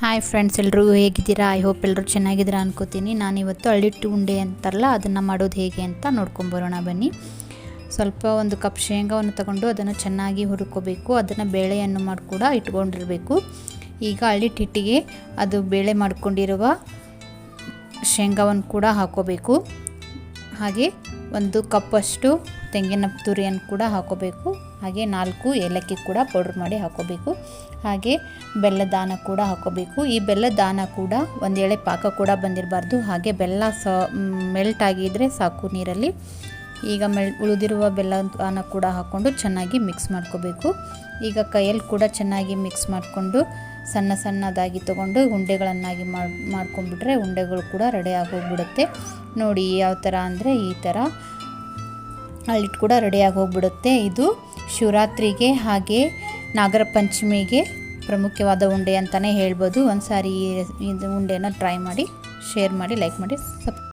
Hi friends ಎಲ್ಲರೂ ಹೇಗಿದ್ದೀರಾ? I hope ಎಲ್ಲರೂ ಚೆನ್ನಾಗಿದ್ದೀರಾ ಅನ್ಕೋತೀನಿ. ನಾನಿವತ್ತು ಅಳ್ಳಿಟ್ಟು ಉಂಡೆ ಅಂತಾರಲ್ಲ, ಅದನ್ನು ಮಾಡೋದು ಹೇಗೆ ಅಂತ ನೋಡ್ಕೊಂಬರೋಣ ಬನ್ನಿ. ಸ್ವಲ್ಪ ಒಂದು ಕಪ್ ಶೇಂಗಾವನ್ನು ತಗೊಂಡು ಅದನ್ನು ಚೆನ್ನಾಗಿ ಹುರ್ಕೋಬೇಕು. ಅದನ್ನು ಬೇಳೆಯನ್ನು ಮಾಡಿ ಕೂಡ ಇಟ್ಕೊಂಡಿರಬೇಕು. ಈಗ ಅಳ್ಳಿಟ್ಟು ಹಿಟ್ಟಿಗೆ ಅದು ಬೇಳೆ ಮಾಡ್ಕೊಂಡಿರುವ ಶೇಂಗಾವನ್ನು ಕೂಡ ಹಾಕೋಬೇಕು. ಹಾಗೆ ಒಂದು ಕಪ್ಪಷ್ಟು ತೆಂಗಿನ ತುರಿಯನ್ನು ಕೂಡ ಹಾಕೋಬೇಕು. ಹಾಗೆ ನಾಲ್ಕು ಏಲಕ್ಕಿ ಕೂಡ ಪೌಡ್ರ್ ಮಾಡಿ ಹಾಕೋಬೇಕು. ಹಾಗೆ ಬೆಲ್ಲದಾನ ಕೂಡ ಹಾಕೋಬೇಕು. ಈ ಬೆಲ್ಲದಾನ ಕೂಡ ಒಂದು ಎಳೆ ಪಾಕ ಕೂಡ ಬಂದಿರಬಾರ್ದು. ಹಾಗೆ ಬೆಲ್ಲ ಸ ಮೆಲ್ಟ್ ಆಗಿದ್ದರೆ ಸಾಕು ನೀರಲ್ಲಿ. ಈಗ ಮೆಲ್ ಉಳಿದಿರುವ ಬೆಲ್ಲ ದಾನ ಕೂಡ ಹಾಕ್ಕೊಂಡು ಚೆನ್ನಾಗಿ ಮಿಕ್ಸ್ ಮಾಡ್ಕೋಬೇಕು. ಈಗ ಕೈಯಲ್ಲಿ ಕೂಡ ಚೆನ್ನಾಗಿ ಮಿಕ್ಸ್ ಮಾಡಿಕೊಂಡು ಸಣ್ಣ ಸಣ್ಣದಾಗಿ ತೊಗೊಂಡು ಉಂಡೆಗಳನ್ನಾಗಿ ಮಾಡಿ, ಮಾಡ್ಕೊಂಡ್ಬಿಟ್ರೆ ಉಂಡೆಗಳು ಕೂಡ ರೆಡಿ ಆಗೋಗ್ಬಿಡುತ್ತೆ. ನೋಡಿ ಯಾವ ಥರ ಅಂದರೆ ಈ ಥರ ಅಲ್ಲಿಟ್ಟು ಕೂಡ ರೆಡಿಯಾಗಿ ಹೋಗ್ಬಿಡುತ್ತೆ ಇದು ಶಿವರಾತ್ರಿಗೆ ಹಾಗೆ ನಾಗರ ಪಂಚಮಿಗೆ ಪ್ರಮುಖವಾದ ಉಂಡೆ ಅಂತಲೇ ಹೇಳ್ಬೋದು. ಒಂದು ಸಾರಿ ಇದು ಉಂಡೆನ ಟ್ರೈ ಮಾಡಿ ಶೇರ್ ಮಾಡಿ ಲೈಕ್ ಮಾಡಿ ಸಬ್